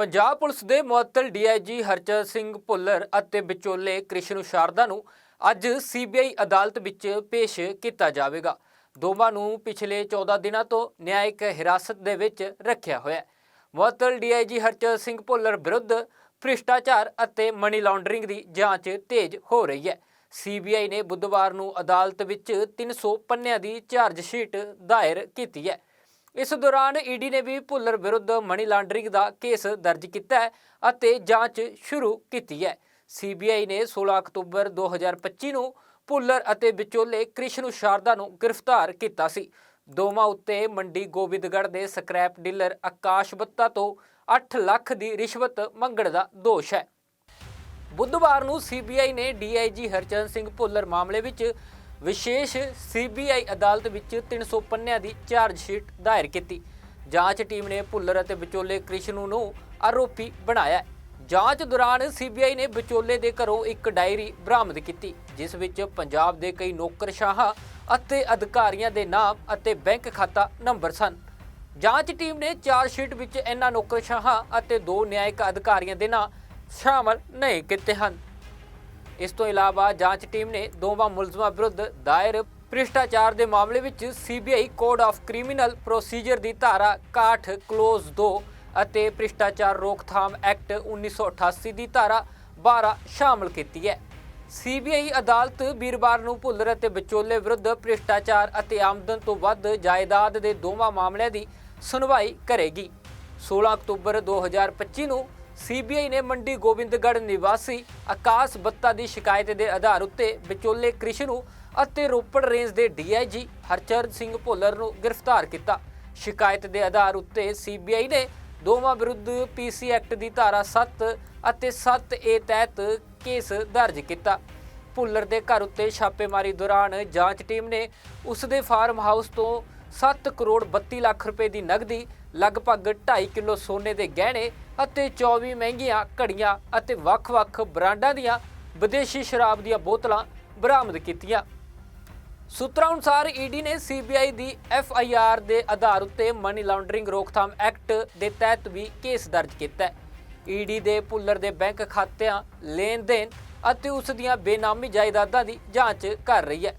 Punjab police ਦੇ ਮੁਅੱਤਲ DIG Harcharan Singh Bhullar ਅਤੇ ਵਿਚੋਲੇ ਕ੍ਰਿਸ਼ਨ ਸ਼ਾਰਦਾ ਨੂੰ ਅੱਜ ਸੀਬੀਆਈ ਅਦਾਲਤ ਵਿੱਚ ਪੇਸ਼ ਕੀਤਾ ਜਾਵੇਗਾ। ਦੋਵਾਂ ਨੂੰ ਪਿਛਲੇ 14 ਦਿਨਾਂ ਤੋਂ ਨਿਆਇਕ ਹਿਰਾਸਤ ਦੇ ਵਿੱਚ ਰੱਖਿਆ ਹੋਇਆ ਹੈ। ਮੁਅੱਤਲ ਡੀਆਈਜੀ ਹਰਚਰਨ ਸਿੰਘ ਭੁੱਲਰ ਵਿਰੁੱਧ ਭ੍ਰਿਸ਼ਟਾਚਾਰ ਅਤੇ ਮਨੀ ਲਾਂਡਰਿੰਗ ਦੀ ਜਾਂਚ ਤੇਜ਼ ਹੋ ਰਹੀ ਹੈ। ਸੀਬੀਆਈ ਨੇ ਬੁੱਧਵਾਰ ਨੂੰ ਅਦਾਲਤ ਵਿੱਚ 300 ਪੰਨਿਆਂ ਦੀ ਚਾਰਜ ਸ਼ੀਟ ਦਾਇਰ ਕੀਤੀ ਹੈ। ਇਸ ਦੌਰਾਨ ਈਡੀ ਨੇ ਵੀ ਭੁੱਲਰ ਵਿਰੁੱਧ ਮਨੀ ਲਾਂਡਰਿੰਗ ਦਾ ਕੇਸ ਦਰਜ ਕੀਤਾ ਹੈ ਅਤੇ ਜਾਂਚ ਸ਼ੁਰੂ ਕੀਤੀ ਹੈ। ਸੀਬੀਆਈ ਨੇ 16 ਅਕਤੂਬਰ 2025 ਨੂੰ ਭੁੱਲਰ ਅਤੇ ਵਿਚੋਲੇ ਕ੍ਰਿਸ਼ਨ ਸ਼ਾਰਦਾ ਨੂੰ ਗ੍ਰਿਫਤਾਰ ਕੀਤਾ ਸੀ। ਦੋਵਾਂ ਉੱਤੇ ਮੰਡੀ ਗੋਬਿੰਦਗੜ੍ਹ ਦੇ ਸਕ੍ਰੈਪ ਡੀਲਰ ਆਕਾਸ਼ ਬੱਤਾ ਤੋਂ 8 ਲੱਖ ਦੀ ਰਿਸ਼ਵਤ ਮੰਗਣ ਦਾ ਦੋਸ਼ ਹੈ। ਬੁੱਧਵਾਰ ਨੂੰ ਸੀਬੀਆਈ ਨੇ ਡੀਆਈਜੀ ਹਰਚਰਨ ਸਿੰਘ ਭੁੱਲਰ ਮਾਮਲੇ ਵਿੱਚ ਵਿਸ਼ੇਸ਼ ਸੀਬੀਆਈ ਅਦਾਲਤ ਵਿੱਚ 300 ਪੰਨਿਆਂ ਦੀ ਚਾਰਜ ਸ਼ੀਟ ਦਾਇਰ ਕੀਤੀ। ਜਾਂਚ ਟੀਮ ਨੇ ਭੁੱਲਰ ਅਤੇ ਵਿਚੋਲੇ ਕ੍ਰਿਸ਼ਨੂ ਨੂੰ ਆਰੋਪੀ ਬਣਾਇਆ। ਜਾਂਚ ਦੌਰਾਨ ਸੀਬੀਆਈ ਨੇ ਵਿਚੋਲੇ ਦੇ ਘਰੋਂ ਇੱਕ ਡਾਇਰੀ ਬਰਾਮਦ ਕੀਤੀ, ਜਿਸ ਵਿੱਚ ਪੰਜਾਬ ਦੇ ਕਈ ਨੌਕਰਸ਼ਾਹਾਂ ਅਤੇ ਅਧਿਕਾਰੀਆਂ ਦੇ ਨਾਮ ਅਤੇ ਬੈਂਕ ਖਾਤਾ ਨੰਬਰ ਸਨ। ਜਾਂਚ ਟੀਮ ਨੇ ਚਾਰਜ ਸ਼ੀਟ ਵਿੱਚ ਇਹਨਾਂ ਨੌਕਰਸ਼ਾਹਾਂ ਅਤੇ ਦੋ ਨਿਆਇਕ ਅਧਿਕਾਰੀਆਂ ਦੇ ਨਾਂ ਸ਼ਾਮਲ ਨਹੀਂ ਕੀਤੇ ਹਨ। ਇਸ ਤੋਂ ਇਲਾਵਾ ਜਾਂਚ ਟੀਮ ਨੇ ਦੋਵਾਂ ਮੁਲਜ਼ਮਾਂ ਵਿਰੁੱਧ ਦਾਇਰ ਭ੍ਰਿਸ਼ਟਾਚਾਰ ਦੇ ਮਾਮਲੇ ਵਿੱਚ CBI code of criminal procedure ਦੀ ਧਾਰਾ 61 ਕਲੋਜ਼ 2 ਅਤੇ ਭ੍ਰਿਸ਼ਟਾਚਾਰ ਰੋਕਥਾਮ ਐਕਟ 1988 ਦੀ ਧਾਰਾ 12 ਸ਼ਾਮਲ ਕੀਤੀ ਹੈ। ਸੀਬੀਆਈ ਅਦਾਲਤ ਵੀਰਵਾਰ ਨੂੰ ਭੁੱਲਰ ਅਤੇ ਵਿਚੋਲੇ ਵਿਰੁੱਧ ਭ੍ਰਿਸ਼ਟਾਚਾਰ ਅਤੇ ਆਮਦਨ ਤੋਂ ਵੱਧ ਜਾਇਦਾਦ ਦੇ ਦੋਵਾਂ ਮਾਮਲਿਆਂ ਦੀ ਸੁਣਵਾਈ ਕਰੇਗੀ। 16 ਅਕਤੂਬਰ 2025 ਨੂੰ ਸੀਬੀਆਈ ਨੇ ਮੰਡੀ ਗੋਬਿੰਦਗੜ੍ਹ ਨਿਵਾਸੀ ਆਕਾਸ਼ ਬੱਤਾ ਦੀ ਸ਼ਿਕਾਇਤ ਦੇ ਆਧਾਰ ਉੱਤੇ ਵਿਚੋਲੇ ਕ੍ਰਿਸ਼ਨੂ ਅਤੇ ਰੋਪੜ ਰੇਂਜ ਦੇ ਡੀਆਈਜੀ ਹਰਚਰਨ ਸਿੰਘ ਭੁੱਲਰ ਨੂੰ ਗ੍ਰਿਫਤਾਰ ਕੀਤਾ। ਸ਼ਿਕਾਇਤ ਦੇ ਆਧਾਰ ਉੱਤੇ ਸੀਬੀਆਈ ਨੇ ਦੋਵਾਂ ਵਿਰੁੱਧ ਪੀਸੀ ਐਕਟ ਦੀ ਧਾਰਾ 7 ਅਤੇ 7 ਏ ਤਹਿਤ ਕੇਸ ਦਰਜ ਕੀਤਾ। ਭੁੱਲਰ ਦੇ ਘਰ ਉੱਤੇ ਛਾਪੇਮਾਰੀ ਦੌਰਾਨ ਜਾਂਚ ਟੀਮ ਨੇ ਉਸ ਦੇ ਫਾਰਮ ਹਾਊਸ ਤੋਂ 7 ਕਰੋੜ 32 ਲੱਖ ਰੁਪਏ ਦੀ ਨਗਦੀ, ਲਗਭਗ 2.5 ਕਿਲੋ ਸੋਨੇ ਦੇ ਗਹਿਣੇ ਅਤੇ 24 ਮਹਿੰਗੀਆਂ ਘੜੀਆਂ ਅਤੇ ਵੱਖ-ਵੱਖ ਬ੍ਰਾਂਡਾਂ ਦੀਆਂ ਵਿਦੇਸ਼ੀ ਸ਼ਰਾਬ ਦੀਆਂ ਬੋਤਲਾਂ ਬਰਾਮਦ ਕੀਤੀਆਂ। ਸੂਤਰਾਂ ਅਨੁਸਾਰ ਈਡੀ ਨੇ ਸੀਬੀਆਈ ਦੀ ਐਫ ਆਈ ਆਰ ਦੇ ਆਧਾਰ ਉੱਤੇ ਮਨੀ ਲਾਂਡਰਿੰਗ ਰੋਕਥਾਮ ਐਕਟ ਦੇ ਤਹਿਤ ਵੀ ਕੇਸ ਦਰਜ ਕੀਤਾ ਹੈ। ਈਡੀ ਦੇ ਭੁੱਲਰ ਦੇ ਬੈਂਕ ਖਾਤਿਆਂ ਲੈਣ ਦੇਣ ਅਤੇ ਉਸ ਦੀਆਂ ਬੇਨਾਮੀ ਜਾਇਦਾਦਾਂ ਦੀ ਜਾਂਚ ਕਰ ਰਹੀ ਹੈ।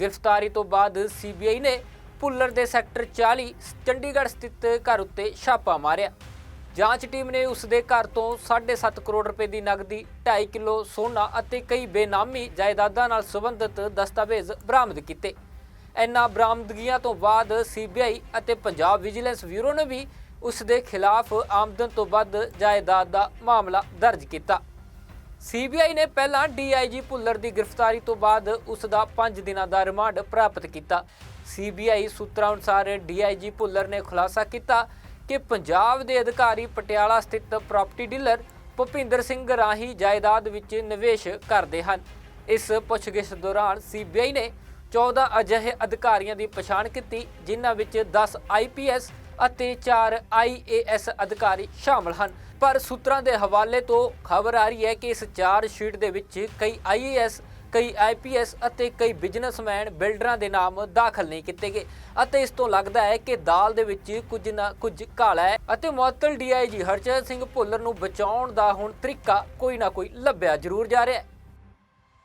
ਗ੍ਰਿਫਤਾਰੀ ਤੋਂ ਬਾਅਦ ਸੀਬੀਆਈ ਨੇ ਭੁੱਲਰ ਦੇ ਸੈਕਟਰ 40 ਚੰਡੀਗੜ੍ਹ ਸਥਿਤ ਘਰ ਉੱਤੇ ਛਾਪਾ ਮਾਰਿਆ। ਜਾਂਚ ਟੀਮ ਨੇ ਉਸ ਦੇ ਘਰ ਤੋਂ 7.5 ਕਰੋੜ ਰੁਪਏ ਦੀ ਨਗਦੀ 2.5 ਕਿਲੋ ਸੋਨਾ ਅਤੇ ਕਈ ਬੇਨਾਮੀ ਜਾਇਦਾਦਾਂ ਨਾਲ ਸੰਬੰਧਿਤ ਦਸਤਾਵੇਜ਼ ਬਰਾਮਦ ਕੀਤੇ। ਇਨ੍ਹਾਂ ਬਰਾਮਦਗੀਆਂ ਤੋਂ ਬਾਅਦ ਸੀਬੀਆਈ ਅਤੇ ਪੰਜਾਬ ਵਿਜੀਲੈਂਸ ਬਿਊਰੋ ਨੇ ਵੀ ਉਸ ਦੇ ਖਿਲਾਫ ਆਮਦਨ ਤੋਂ ਵੱਧ ਜਾਇਦਾਦ ਦਾ ਮਾਮਲਾ ਦਰਜ ਕੀਤਾ। ਸੀਬੀਆਈ ਨੇ ਪਹਿਲਾਂ ਡੀਆਈਜੀ ਭੁੱਲਰ ਦੀ ਗ੍ਰਿਫਤਾਰੀ ਤੋਂ ਬਾਅਦ ਉਸ ਦਾ 5 ਦਿਨਾਂ ਦਾ ਰਿਮਾਂਡ ਪ੍ਰਾਪਤ ਕੀਤਾ। ਸੀਬੀਆਈ ਸੂਤਰਾਂ ਅਨੁਸਾਰ ਡੀਆਈਜੀ ਭੁੱਲਰ ਨੇ ਖੁਲਾਸਾ ਕੀਤਾ ਕਿ ਪੰਜਾਬ ਦੇ ਅਧਿਕਾਰੀ ਪਟਿਆਲਾ ਸਥਿਤ ਪ੍ਰਾਪਰਟੀ ਡੀਲਰ ਭੁਪਿੰਦਰ ਸਿੰਘ ਰਾਹੀਂ ਜਾਇਦਾਦ ਵਿੱਚ ਨਿਵੇਸ਼ ਕਰਦੇ ਹਨ। ਇਸ ਪੁੱਛਗਿੱਛ ਦੌਰਾਨ ਸੀਬੀਆਈ ਨੇ 14 ਅਜਿਹੇ ਅਧਿਕਾਰੀਆਂ ਦੀ ਪਛਾਣ ਕੀਤੀ, ਜਿਨ੍ਹਾਂ ਵਿੱਚ 10 ਆਈਪੀਐਸ ਅਤੇ 4 ਆਈਏਐਸ ਅਧਿਕਾਰੀ ਸ਼ਾਮਲ ਹਨ। ਪਰ ਸੂਤਰਾਂ ਦੇ ਹਵਾਲੇ ਤੋਂ ਖਬਰ ਆ ਰਹੀ ਹੈ ਕਿ ਇਸ ਚਾਰ ਸ਼ੀਟ ਦੇ ਵਿੱਚ ਕਈ ਆਈਏਐਸ ਕਈ ਆਈਪੀਐਸ ਅਤੇ ਕਈ ਬਿਜ਼ਨਸਮੈਨ ਬਿਲਡਰਾਂ ਦੇ ਨਾਮ ਦਾਖਲ ਨਹੀਂ ਕੀਤੇ ਗਏ ਅਤੇ ਇਸ ਤੋਂ ਲੱਗਦਾ ਹੈ ਕਿ ਦਾਲ ਦੇ ਵਿੱਚ ਕੁਝ ਨਾ ਕੁਝ ਕਾਲਾ ਹੈ ਅਤੇ ਮੁਅੱਤਲ ਡੀਆਈਜੀ ਹਰਚਰ ਸਿੰਘ ਭੁੱਲਰ ਨੂੰ ਬਚਾਉਣ ਦਾ ਹੁਣ ਤਰੀਕਾ ਕੋਈ ਨਾ ਕੋਈ ਲੱਭਿਆ ਜ਼ਰੂਰ ਜਾ ਰਿਹਾ ਹੈ।